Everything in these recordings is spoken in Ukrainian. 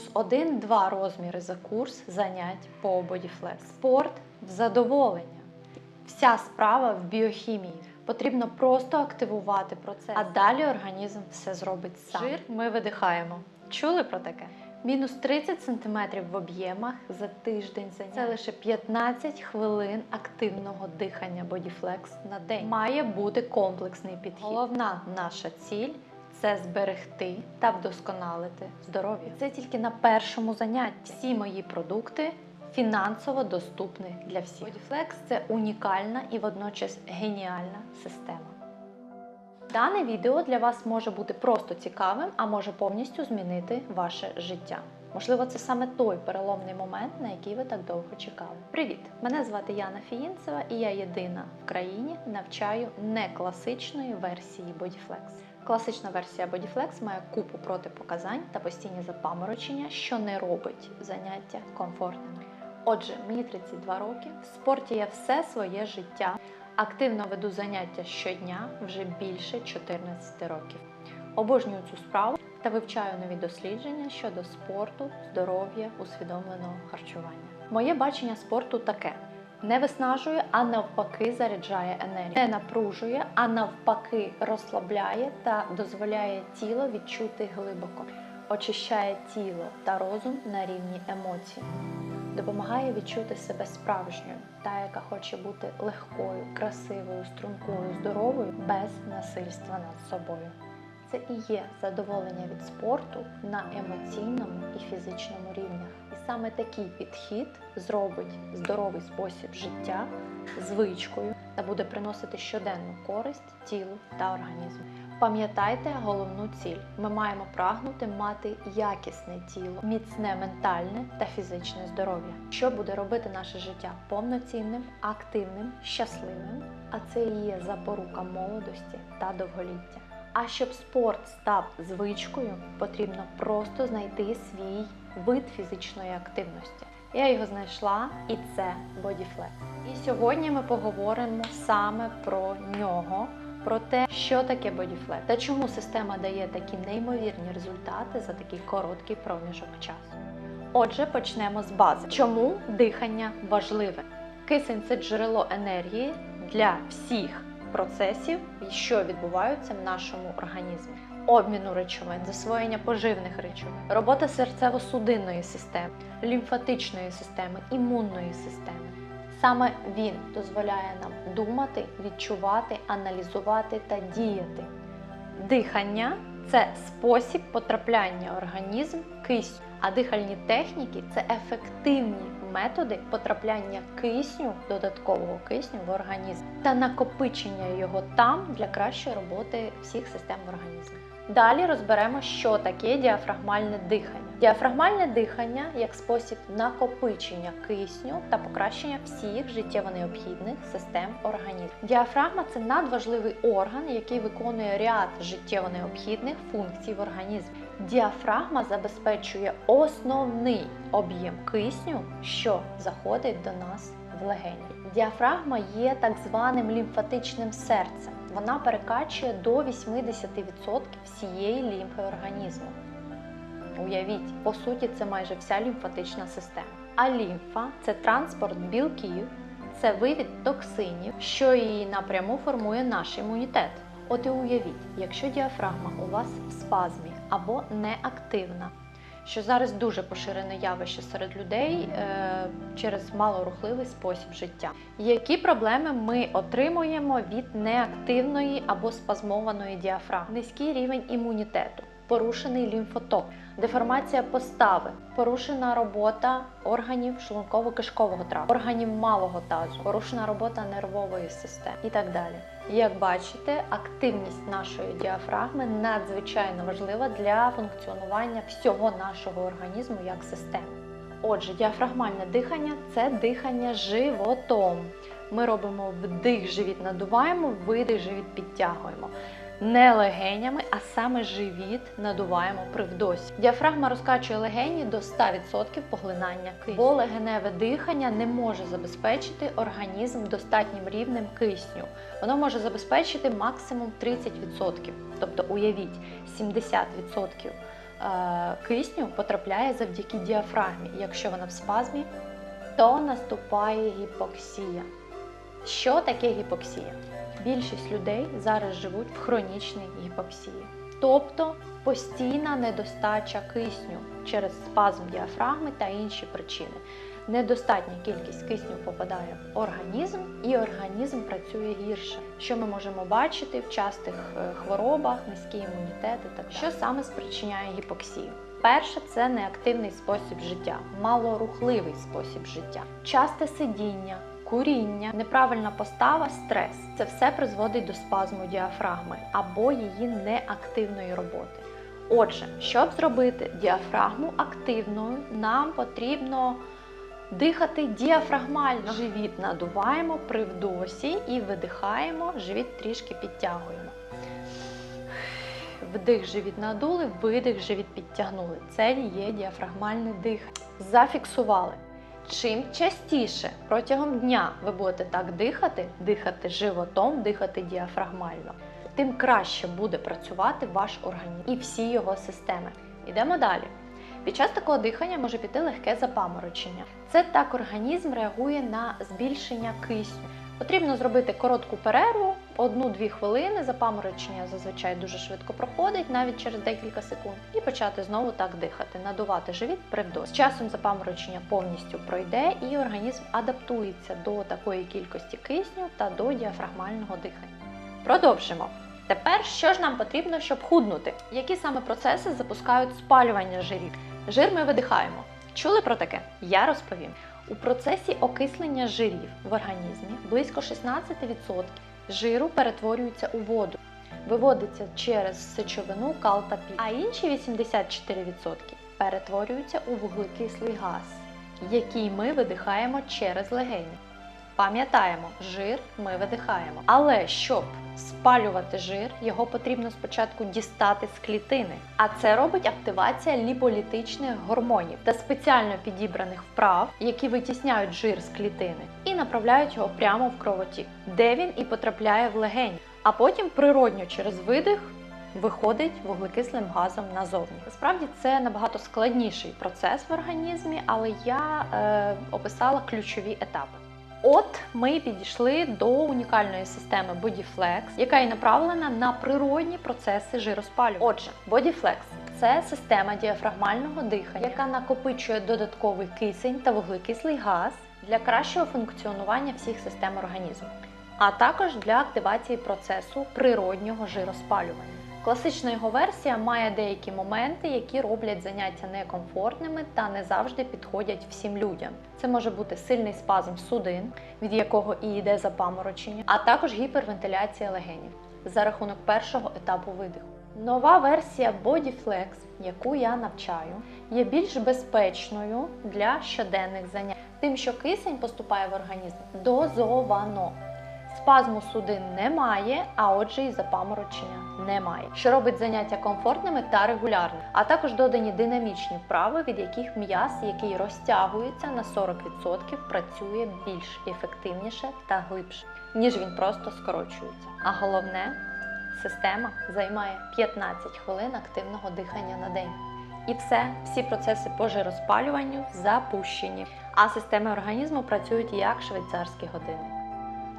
плюс-мінус 1-2 розміри за курс занять по Bodyflex. Спорт в задоволення. Вся справа в біохімії. Потрібно просто активувати процес, а далі організм все зробить сам. Жир ми видихаємо. Чули про таке? Мінус 30 см в об'ємах за тиждень занять. Це лише 15 хвилин активного дихання Bodyflex на день. Має бути комплексний підхід. Головна наша ціль це зберегти та вдосконалити здоров'я. Це тільки на першому занятті. Всі мої продукти фінансово доступні для всіх. Bodyflex – це унікальна і водночас геніальна система. Дане відео для вас може бути просто цікавим, а може повністю змінити ваше життя. Можливо, це саме той переломний момент, на який ви так довго чекали. Привіт! Мене звати Яна Фіїнцева, і я єдина в країні навчаю не класичної версії Bodyflex. Класична версія Bodyflex має купу протипоказань та постійні запаморочення, що не робить заняття комфортними. Отже, мені 32 роки, в спорті я все своє життя. Активно веду заняття щодня вже більше 14 років. Обожнюю цю справу та вивчаю нові дослідження щодо спорту, здоров'я, усвідомленого харчування. Моє бачення спорту таке: не виснажує, а навпаки, заряджає енергію, не напружує, а навпаки, розслабляє та дозволяє тіло відчути глибоко, очищає тіло та розум на рівні емоцій допомагає відчути себе справжньою, та, яка хоче бути легкою, красивою, стрункою, здоровою, без насильства над собою. Це і є задоволення від спорту на емоційному і фізичному рівнях. Саме такий підхід зробить здоровий спосіб життя звичкою та буде приносити щоденну користь тілу та організму. Пам'ятайте головну ціль: ми маємо прагнути мати якісне тіло, міцне ментальне та фізичне здоров'я, що буде робити наше життя повноцінним, активним, щасливим. А це і є запорука молодості та довголіття. А щоб спорт став звичкою, потрібно просто знайти свій вид фізичної активності. Я його знайшла, і це Bodyflex. І сьогодні ми поговоримо саме про нього про те, що таке Bodyflex та чому система дає такі неймовірні результати за такий короткий проміжок часу. Отже, почнемо з бази. Чому дихання важливе? Кисень це джерело енергії для всіх процесів, що відбуваються в нашому організмі. Обміну речовин, засвоєння поживних речовин, робота серцево-судинної системи, лімфатичної системи, імунної системи. Саме він дозволяє нам думати, відчувати, аналізувати та діяти. Дихання це спосіб потрапляння організм кисню, а дихальні техніки це ефективні методи потрапляння кисню, додаткового кисню в організм та накопичення його там для кращої роботи всіх систем в організмі. Далі розберемо, що таке діафрагмальне дихання. Діафрагмальне дихання як спосіб накопичення кисню та покращення всіх життєво необхідних систем організму. Діафрагма це надважливий орган, який виконує ряд життєво необхідних функцій в організмі. Діафрагма забезпечує основний об'єм кисню, що заходить до нас в легені. Діафрагма є так званим лімфатичним серцем. Вона перекачує до 80% всієї лімфи організму. Уявіть, по суті, це майже вся лімфатична система. А лімфа це транспорт білків, це вивід токсинів, що її напряму формує наш імунітет. От і уявіть, якщо діафрагма у вас в спазмі або неактивна, що зараз дуже поширене явище серед людей е, через малорухливий спосіб життя. Які проблеми ми отримуємо від неактивної або спазмованої діафрагми? Низький рівень імунітету, порушений лімфоток, деформація постави, порушена робота органів шлунково-кишкового тракту, органів малого тазу, порушена робота нервової системи і так далі. Як бачите, активність нашої діафрагми надзвичайно важлива для функціонування всього нашого організму як системи. Отже, діафрагмальне дихання це дихання животом. Ми робимо вдих, живіт надуваємо, видих, живіт підтягуємо. Не легенями, а саме живіт надуваємо при вдосі. Діафрагма розкачує легені до 100% поглинання кисню. Бо легеневе дихання не може забезпечити організм достатнім рівнем кисню. Воно може забезпечити максимум 30%. Тобто, уявіть, 70% е, кисню потрапляє завдяки діафрагмі. Якщо вона в спазмі, то наступає гіпоксія. Що таке гіпоксія? Більшість людей зараз живуть в хронічній гіпоксії, тобто постійна недостача кисню через спазм діафрагми та інші причини. Недостатня кількість кисню попадає в організм, і організм працює гірше. Що ми можемо бачити в частих е, хворобах, низький імунітет і так далі. Що саме спричиняє гіпоксію? Перше це неактивний спосіб життя, малорухливий спосіб життя, часте сидіння, куріння, неправильна постава, стрес. Це все призводить до спазму діафрагми або її неактивної роботи. Отже, щоб зробити діафрагму активною, нам потрібно дихати діафрагмально. Живіт надуваємо при вдосі і видихаємо, живіт трішки підтягуємо. Вдих живіт надули, видих живіт підтягнули. Це є діафрагмальне дихання. Зафіксували. Чим частіше протягом дня ви будете так дихати, дихати животом, дихати діафрагмально, тим краще буде працювати ваш організм і всі його системи. Йдемо далі. Під час такого дихання може піти легке запаморочення. Це так організм реагує на збільшення кисню. Потрібно зробити коротку перерву, одну-дві хвилини. Запаморочення зазвичай дуже швидко проходить, навіть через декілька секунд, і почати знову так дихати, надувати живіт при вдосі. З часом запаморочення повністю пройде, і організм адаптується до такої кількості кисню та до діафрагмального дихання. Продовжимо. Тепер що ж нам потрібно, щоб худнути? Які саме процеси запускають спалювання жирів? Жир ми видихаємо. Чули про таке? Я розповім. У процесі окислення жирів в організмі близько 16% жиру перетворюється у воду, виводиться через сечовину кал та піль, а інші 84% перетворюються у вуглекислий газ, який ми видихаємо через легені. Пам'ятаємо, жир ми видихаємо. Але щоб спалювати жир, його потрібно спочатку дістати з клітини. А це робить активація ліполітичних гормонів та спеціально підібраних вправ, які витісняють жир з клітини і направляють його прямо в кровотік, де він і потрапляє в легені. А потім природньо через видих виходить вуглекислим газом назовні. Насправді це набагато складніший процес в організмі, але я е, описала ключові етапи. От ми підійшли до унікальної системи BodyFlex, яка є направлена на природні процеси жироспалювання. Отже, BodyFlex – це система діафрагмального дихання, яка накопичує додатковий кисень та вуглекислий газ для кращого функціонування всіх систем організму, а також для активації процесу природнього жироспалювання. Класична його версія має деякі моменти, які роблять заняття некомфортними та не завжди підходять всім людям. Це може бути сильний спазм судин, від якого і йде запаморочення, а також гіпервентиляція легенів за рахунок першого етапу видиху. Нова версія BodyFlex, яку я навчаю, є більш безпечною для щоденних занять, тим, що кисень поступає в організм дозовано. Спазму судин немає, а отже, і запаморочення немає, що робить заняття комфортними та регулярними, а також додані динамічні вправи, від яких м'яз, який розтягується на 40%, працює більш ефективніше та глибше, ніж він просто скорочується. А головне, система займає 15 хвилин активного дихання на день. І все, всі процеси по жироспалюванню запущені, а системи організму працюють як швейцарські години.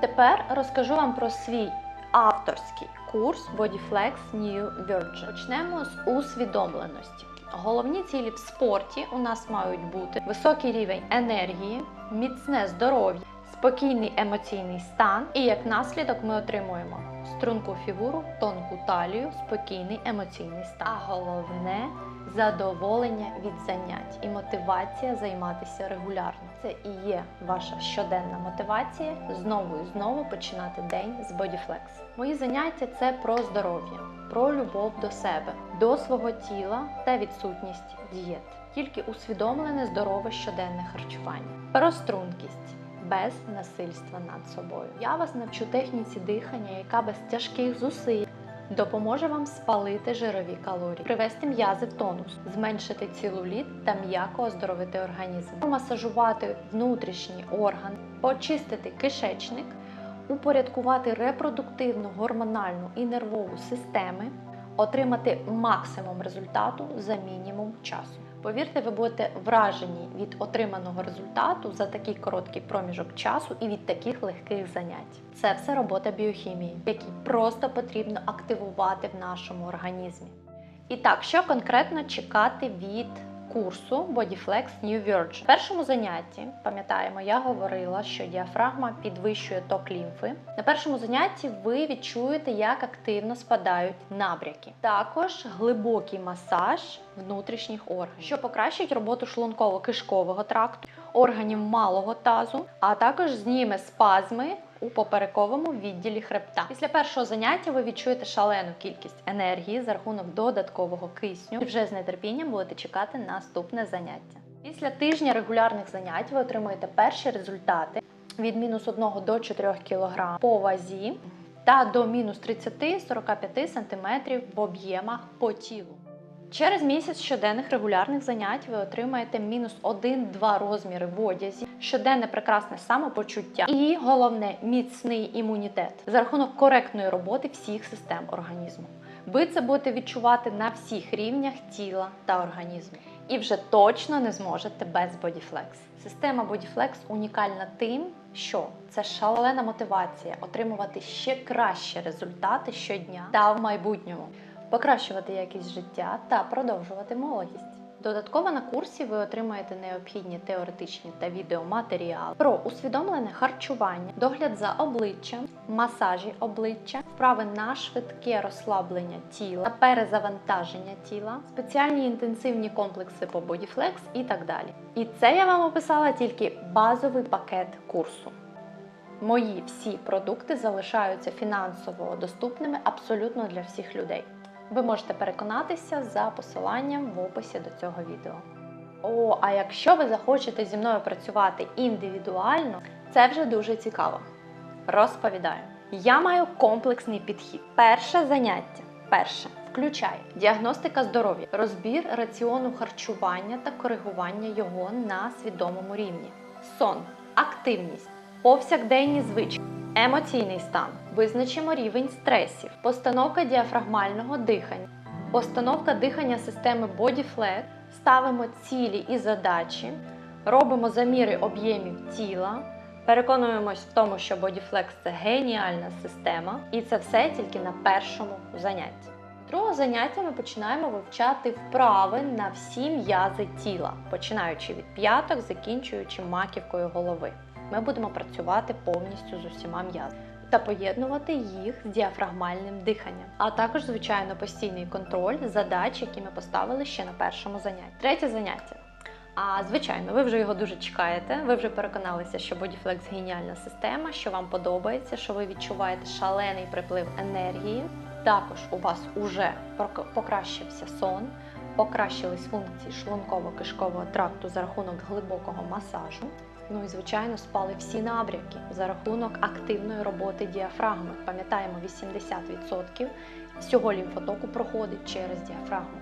Тепер розкажу вам про свій авторський курс BodyFlex New Virgin. Почнемо з усвідомленості. Головні цілі в спорті у нас мають бути високий рівень енергії, міцне здоров'я, спокійний емоційний стан, і як наслідок ми отримуємо струнку фігуру, тонку талію, спокійний емоційний стан. А головне задоволення від занять і мотивація займатися регулярно. Це і є ваша щоденна мотивація знову і знову починати день з BodyFlex. Мої заняття це про здоров'я, про любов до себе, до свого тіла та відсутність дієт. Тільки усвідомлене здорове щоденне харчування, про стрункість. Без насильства над собою. Я вас навчу техніці дихання, яка без тяжких зусиль допоможе вам спалити жирові калорії, привести м'язи в тонус, зменшити цілуліт та м'яко оздоровити організм, масажувати внутрішні органи, очистити кишечник, упорядкувати репродуктивну, гормональну і нервову системи, отримати максимум результату за мінімум часу. Повірте, ви будете вражені від отриманого результату за такий короткий проміжок часу і від таких легких занять. Це все робота біохімії, які просто потрібно активувати в нашому організмі. І так, що конкретно чекати від курсу BodyFlex New Virgin? В першому занятті, пам'ятаємо, я говорила, що діафрагма підвищує ток лімфи. На першому занятті ви відчуєте, як активно спадають набряки. Також глибокий масаж внутрішніх органів, що покращить роботу шлунково-кишкового тракту, органів малого тазу, а також зніме спазми у поперековому відділі хребта. Після першого заняття ви відчуєте шалену кількість енергії за рахунок додаткового кисню і вже з нетерпінням будете чекати наступне заняття. Після тижня регулярних занять ви отримуєте перші результати від мінус 1 до 4 кг по вазі та до мінус 30-45 см в об'ємах по тілу. Через місяць щоденних регулярних занять ви отримаєте мінус 1-2 розміри в одязі, щоденне прекрасне самопочуття і головне міцний імунітет за рахунок коректної роботи всіх систем організму. Ви це будете відчувати на всіх рівнях тіла та організму. І вже точно не зможете без Bodyflex. Система Bodyflex унікальна тим, що це шалена мотивація отримувати ще кращі результати щодня та в майбутньому покращувати якість життя та продовжувати молодість. Додатково на курсі ви отримаєте необхідні теоретичні та відеоматеріали про усвідомлене харчування, догляд за обличчям, масажі обличчя, вправи на швидке розслаблення тіла та перезавантаження тіла, спеціальні інтенсивні комплекси по Bodyflex і так далі. І це я вам описала тільки базовий пакет курсу. Мої всі продукти залишаються фінансово доступними абсолютно для всіх людей. Ви можете переконатися за посиланням в описі до цього відео. О, а якщо ви захочете зі мною працювати індивідуально, це вже дуже цікаво. Розповідаю. Я маю комплексний підхід. Перше заняття. Перше включає діагностика здоров'я, розбір раціону харчування та коригування його на свідомому рівні, сон, активність, повсякденні звички, емоційний стан, визначимо рівень стресів, постановка діафрагмального дихання, постановка дихання системи BodyFlex, ставимо цілі і задачі, робимо заміри об'ємів тіла. Переконуємось в тому, що BodyFlex – це геніальна система, і це все тільки на першому занятті. Другого заняття ми починаємо вивчати вправи на всі м'язи тіла, починаючи від п'яток, закінчуючи маківкою голови. Ми будемо працювати повністю з усіма м'язами та поєднувати їх з діафрагмальним диханням, а також, звичайно, постійний контроль задач, які ми поставили ще на першому занятті. Третє заняття. А звичайно, ви вже його дуже чекаєте. Ви вже переконалися, що BodyFlex геніальна система, що вам подобається, що ви відчуваєте шалений приплив енергії. Також у вас уже покращився сон, покращились функції шлунково-кишкового тракту за рахунок глибокого масажу. Ну і звичайно спали всі набряки за рахунок активної роботи діафрагми. Пам'ятаємо, 80% всього лімфотоку проходить через діафрагму.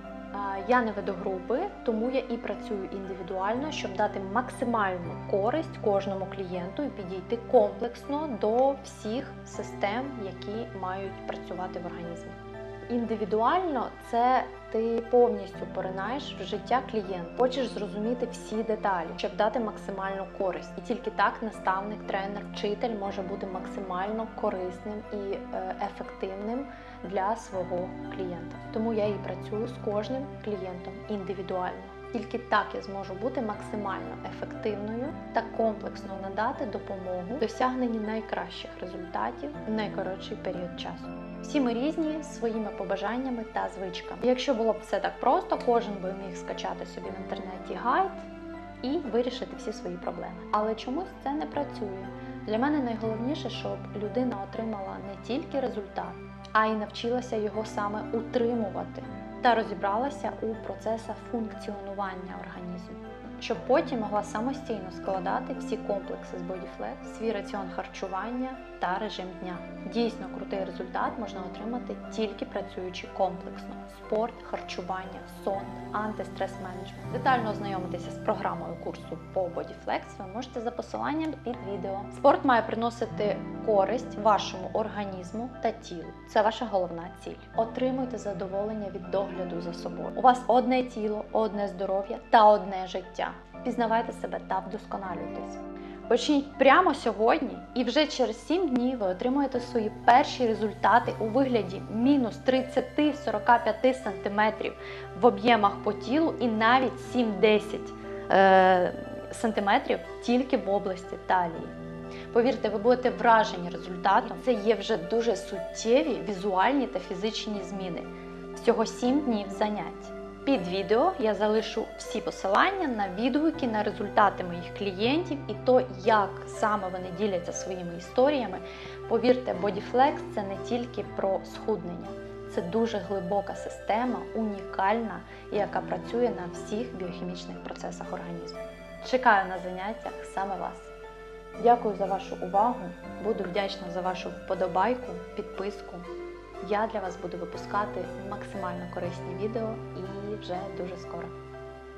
Я не веду групи, тому я і працюю індивідуально, щоб дати максимальну користь кожному клієнту і підійти комплексно до всіх систем, які мають працювати в організмі. Індивідуально це ти повністю поринаєш в життя клієнта. Хочеш зрозуміти всі деталі, щоб дати максимальну користь. І тільки так наставник, тренер, вчитель може бути максимально корисним і е, ефективним для свого клієнта. Тому я і працюю з кожним клієнтом індивідуально. Тільки так я зможу бути максимально ефективною та комплексно надати допомогу досягненні найкращих результатів в найкоротший період часу. Всі ми різні своїми побажаннями та звичками. Якщо було б все так просто, кожен би міг скачати собі в інтернеті гайд і вирішити всі свої проблеми. Але чомусь це не працює. Для мене найголовніше, щоб людина отримала не тільки результат, а й навчилася його саме утримувати та розібралася у процесах функціонування організму, щоб потім могла самостійно складати всі комплекси з BodyFlex, свій раціон харчування та режим дня. Дійсно крутий результат можна отримати тільки працюючи комплексно: спорт, харчування, сон, антистрес менеджмент. Детально ознайомитися з програмою курсу по BodyFlex ви можете за посиланням під відео. Спорт має приносити користь вашому організму та тілу. Це ваша головна ціль. Отримуйте задоволення від догляду за собою. У вас одне тіло, одне здоров'я та одне життя. Пізнавайте себе та вдосконалюйтесь. Почніть прямо сьогодні, і вже через 7 днів ви отримаєте свої перші результати у вигляді мінус 30-45 см в об'ємах по тілу і навіть 7-10 е, см тільки в області талії. Повірте, ви будете вражені результатом. Це є вже дуже суттєві візуальні та фізичні зміни. Всього 7 днів занять. Під відео я залишу всі посилання на відгуки на результати моїх клієнтів і то, як саме вони діляться своїми історіями. Повірте, BodyFlex – це не тільки про схуднення, це дуже глибока система, унікальна, яка працює на всіх біохімічних процесах організму. Чекаю на заняттях саме вас. Дякую за вашу увагу. Буду вдячна за вашу вподобайку, підписку. Я для вас буду випускати максимально корисні відео і вже дуже скоро.